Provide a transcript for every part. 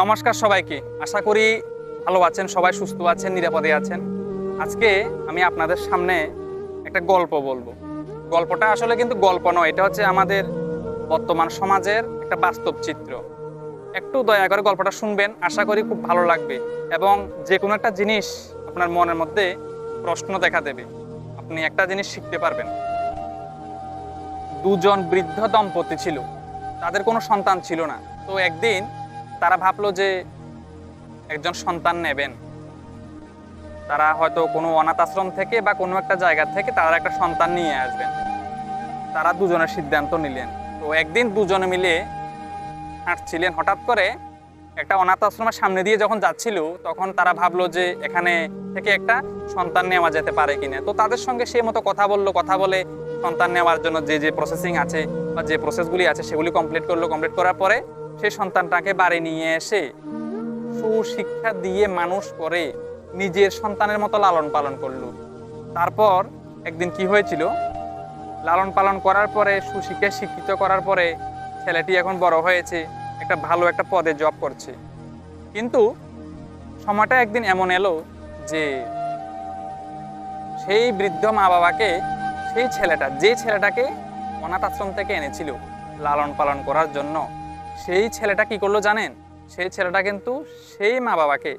নমস্কার সবাইকে। আশা করি ভালো আছেন, সবাই সুস্থ আছেন, নিরাপদে আছেন। আজকে আমি আপনাদের সামনে একটা গল্প বলব। গল্পটা আসলে কিন্তু গল্প নয়, এটা হচ্ছে আমাদের বর্তমান সমাজের একটা বাস্তব চিত্র। একটু দয়া করে গল্পটা শুনবেন, আশা করি খুব ভালো লাগবে এবং যে কোনো একটা জিনিস আপনার মনের মধ্যে প্রশ্ন দেখা দেবে। আপনি একটা জিনিস শিখতে পারবেন। দুজন বৃদ্ধ দম্পতি ছিল, তাদের কোনো সন্তান ছিল না। তো একদিন তারা ভাবলো যে একজন সন্তান নেবেন। তারা হয়তো কোনো অনাথ আশ্রম থেকে বা কোনো একটা জায়গা থেকে তারা একটা সন্তান নিয়ে আসবেন। তারা দুজনের সিদ্ধান্ত নিলেন। তো একদিন দুজনে মিলে হাঁটছিলেন। হঠাৎ করে একটা অনাথ আশ্রমের সামনে দিয়ে যখন যাচ্ছিল, তখন তারা ভাবলো যে এখানে থেকে একটা সন্তান নেওয়া যেতে পারে কিনা। তো তাদের সঙ্গে সেই মতো কথা বলল। কথা বলে সন্তান নেওয়ার জন্য যে যে প্রসেসিং আছে বা যে প্রসেসগুলি আছে, সেগুলি কমপ্লিট করল। কমপ্লিট করার পরে সেই সন্তানটাকে বাড়ি নিয়ে এসে সুশিক্ষা দিয়ে মানুষ করে নিজের সন্তানের মতো লালন পালন করল। তারপর একদিন কি হয়েছিল? লালন পালন করার পরে, সুশিক্ষায় শিক্ষিত করার পরে ছেলেটি এখন বড় হয়েছে, একটা ভালো একটা পদে জব করছে। কিন্তু সময়টা একদিন এমন এলো যে সেই বৃদ্ধ মা বাবাকে সেই ছেলেটা, যে ছেলেটাকে অনাথ আশ্রম থেকে এনেছিল লালন পালন করার জন্য। সেই ছেলেটা কি করল জানেন? সেই ছেলেটা কিন্তু সেই মা বাবাকে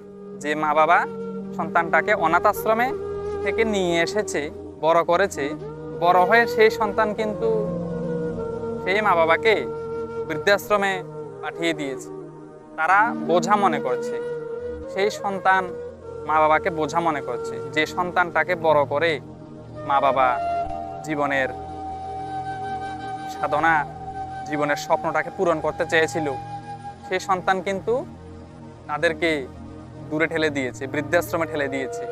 যে মা বাবা সন্তানটাকে অনাথ আশ্রমে থেকে নিয়ে এসেছে, বড় করেছে, বড় হয়ে সেই সন্তান কিন্তু সেই মা বাবাকে বৃদ্ধাশ্রমে পাঠিয়ে দিয়েছে। তারা বোঝা মনে করছে। সেই সন্তান মা বাবাকে বোঝা মনে করছে যে সন্তানটাকে বড় করে মা বাবা জীবনের সাধনা জীবনের স্বপ্নটাকে পূরণ করতে চেয়েছিল। সেই সন্তান কিন্তু তাদেরকে দূরে ঠেলে দিয়েছে, বৃদ্ধাশ্রমে ঠেলে দিয়েছে।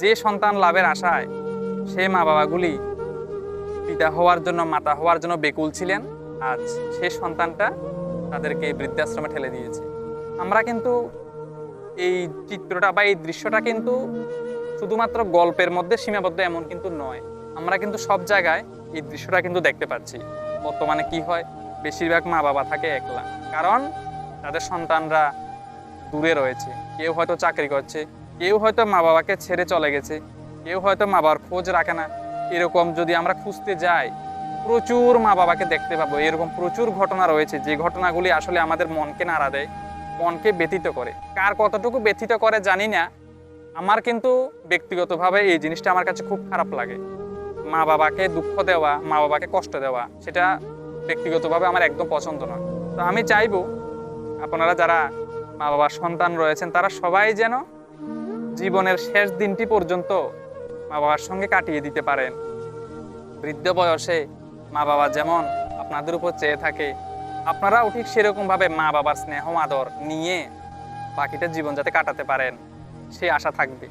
যে সন্তান লাভের আশায় সেই মা বাবাগুলি পিতা হওয়ার জন্য, মাতা হওয়ার জন্য বেকুল ছিলেন, আজ সে সন্তানটা তাদেরকে বৃদ্ধাশ্রমে ঠেলে দিয়েছে। আমরা কিন্তু এই চিত্রটা বা এই দৃশ্যটা কিন্তু শুধুমাত্র গল্পের মধ্যে সীমাবদ্ধ এমন কিন্তু নয়। আমরা কিন্তু সব জায়গায় এই দৃশ্যটা কিন্তু দেখতে পাচ্ছি। বর্তমানে কি হয়? বেশিরভাগ মা বাবা থাকে একলা। কারণ তাদের সন্তানরা দূরে রয়েছে। কেউ হয়তো চাকরি করছে, কেউ হয়তো মা বাবাকে ছেড়ে চলে গেছে, কেউ হয়তো মা বাবার খোঁজ রাখে না। এরকম যদি আমরা খুঁজতে যাই, প্রচুর মা বাবাকে দেখতে পাবো। এরকম প্রচুর ঘটনা রয়েছে। যে ঘটনাগুলি আসলে আমাদের মনকে নাড়া দেয়, মনকে ব্যথিত করে। কার কতটুকু ব্যথিত করে জানি না। আমার কিন্তু ব্যক্তিগতভাবে এই জিনিসটা আমার কাছে খুব খারাপ লাগে। মা বাবাকে দুঃখ দেওয়া মা বাবাকে কষ্ট দেওয়া, সেটা ব্যক্তিগতভাবে আমার একদম পছন্দ নয়। তো আমি চাইব আপনারা যারা মা বাবার সন্তান রয়েছেন, তারা সবাই যেন জীবনের শেষ দিনটি পর্যন্ত মা বাবার সঙ্গে কাটিয়ে দিতে পারেন। বৃদ্ধ বয়সে মা বাবা যেমন আপনাদের উপর চেয়ে থাকে, আপনারাও ঠিক সেরকমভাবে মা বাবার স্নেহ, আদর নিয়ে বাকিটা জীবন যাতে কাটাতে পারেন, সে আশা থাকবে।